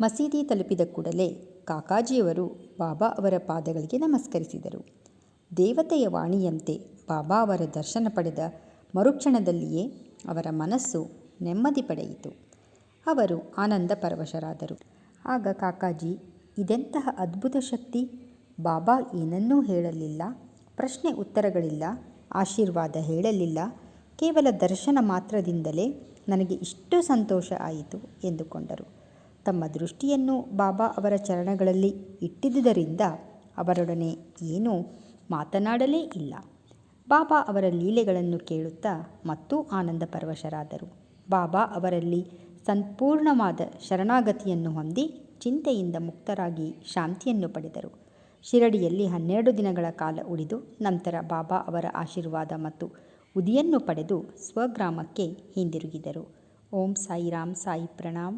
ಮಸೀದಿ ತಲುಪಿದ ಕೂಡಲೇ ಕಾಕಾಜಿಯವರು ಬಾಬಾ ಅವರ ಪಾದಗಳಿಗೆ ನಮಸ್ಕರಿಸಿದರು. ದೇವತೆಯ ವಾಣಿಯಂತೆ ಬಾಬಾ ಅವರ ದರ್ಶನ ಪಡೆದ ಮರುಕ್ಷಣದಲ್ಲಿಯೇ ಅವರ ಮನಸ್ಸು ನೆಮ್ಮದಿ ಪಡೆಯಿತು. ಅವರು ಆನಂದ ಪರವಶರಾದರು. ಆಗ ಕಾಕಾಜಿ, ಇದೆಂತಹ ಅದ್ಭುತ ಶಕ್ತಿ? ಬಾಬಾ ಏನನ್ನೂ ಹೇಳಲಿಲ್ಲ, ಪ್ರಶ್ನೆ ಉತ್ತರಗಳಿಲ್ಲ, ಆಶೀರ್ವಾದ ಹೇಳಲಿಲ್ಲ, ಕೇವಲ ದರ್ಶನ ಮಾತ್ರದಿಂದಲೇ ನನಗೆ ಇಷ್ಟು ಸಂತೋಷ ಆಯಿತು ಎಂದುಕೊಂಡರು. ತಮ್ಮ ದೃಷ್ಟಿಯನ್ನು ಬಾಬಾ ಅವರ ಚರಣಗಳಲ್ಲಿ ಇಟ್ಟಿದ್ದುದರಿಂದ ಅವರೊಡನೆ ಏನೂ ಮಾತನಾಡಲೇ ಇಲ್ಲ. ಬಾಬಾ ಅವರ ಲೀಲೆಗಳನ್ನು ಕೇಳುತ್ತಾ ಮತ್ತೂ ಆನಂದ ಪರವಶರಾದರು. ಬಾಬಾ ಅವರಲ್ಲಿ ಸಂಪೂರ್ಣವಾದ ಶರಣಾಗತಿಯನ್ನು ಹೊಂದಿ ಚಿಂತೆಯಿಂದ ಮುಕ್ತರಾಗಿ ಶಾಂತಿಯನ್ನು ಪಡೆದರು. ಶಿರಡಿಯಲ್ಲಿ ಹನ್ನೆರಡು ದಿನಗಳ ಕಾಲ ಉಳಿದು ನಂತರ ಬಾಬಾ ಅವರ ಆಶೀರ್ವಾದ ಮತ್ತು ಉದಿಯನ್ನು ಪಡೆದು ಸ್ವಗ್ರಾಮಕ್ಕೆ ಹಿಂದಿರುಗಿದರು. ಓಂ ಸಾಯಿರಾಮ್ ಸಾಯಿ ಪ್ರಣಾಮ್.